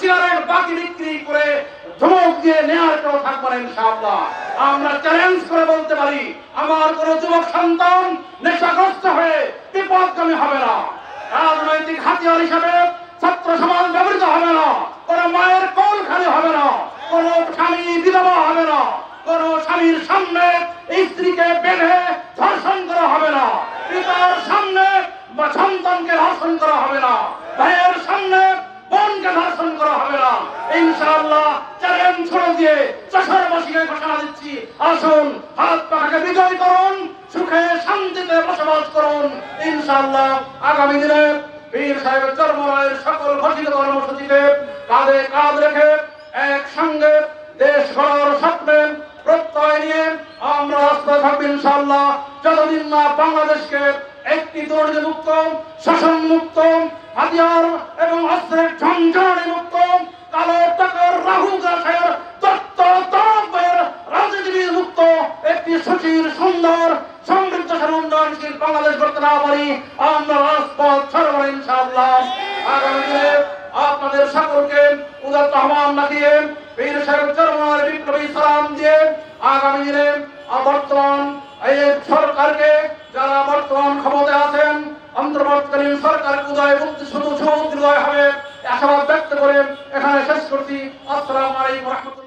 চেয়ারের বাকি বিক্রি করে ধমক দিয়ে নেওয়ার কোনো থাকবে না ইনশাআল্লাহ। আমরা চ্যালেঞ্জ করে বলতে পারি, আমার কোনো যুবক সন্তান নেশাগ্রস্ত হয়ে বিপদগামী হবে না। রাজনৈতিক হাতিয়ার হিসাবে ছাত্র সমাজ ব্যবহৃত হবে না। কোনো মায়ের কল খালি হবে না। কোনো স্বামী বিধবা হবে না। কোন স্বামীর সামনে স্ত্রীকে বেঁধে ধর্ষণ করা হবে না। পিতার সামনে বা সন্তানকে ধর্ষণ করা হবে না। ইনশাআল্লাহ চ্যালেঞ্জ ছড়ে দিয়ে চশারবাসীকে ঘোষণা দিচ্ছি। আসুন, হাত পাখাকে বিজয় করুন, সুখে শান্তিতে বসবাস করুন। ইনশাআল্লাহ আগামী দিনে বীর সাহেবের চর্মরায়ের সকল ঘোষিত কর্মসূচিতে কাঁধে কাঁধ রেখে একসঙ্গে দেশ গড়ার স্বপ্নে প্রত্যয় নিয়ে আমরা রাস্তা থাকব ইনশাআল্লাহ। যতদিন না বাংলাদেশকে একটি দুর্নীতি মুক্ত শাসন মুক্ত হাতিয়ার এবং অস্ত্রের ঝঞ্ঝানি মুক্ত রাহুগাছের রাজনীতিবিদ মুক্ত একটি সুচির সুন্দর সমৃদ্ধশালী উন্নয়নশীল বাংলাদেশ করতে না পারি, আমরা রাজপথ ছাড়ব ইনশাআল্লাহ। আগামী আপনাদের সকলকে উদার আহ্বান রাখিয়ে বীর সাহেব চরমার বিপ্লবী সালাম দিয়ে আগামী দিনে বর্তমান এই সরকারকে যারা বর্তমান ক্ষমতায় আছেন, অন্তর্বর্তীকালীন সরকার উদয় মুক্তি শুধু সুদৃঢ় হবে। আশাবাদ ব্যক্ত করেন। এখানে শেষ করছি। আসসালামু আলাইকুম রহমতুল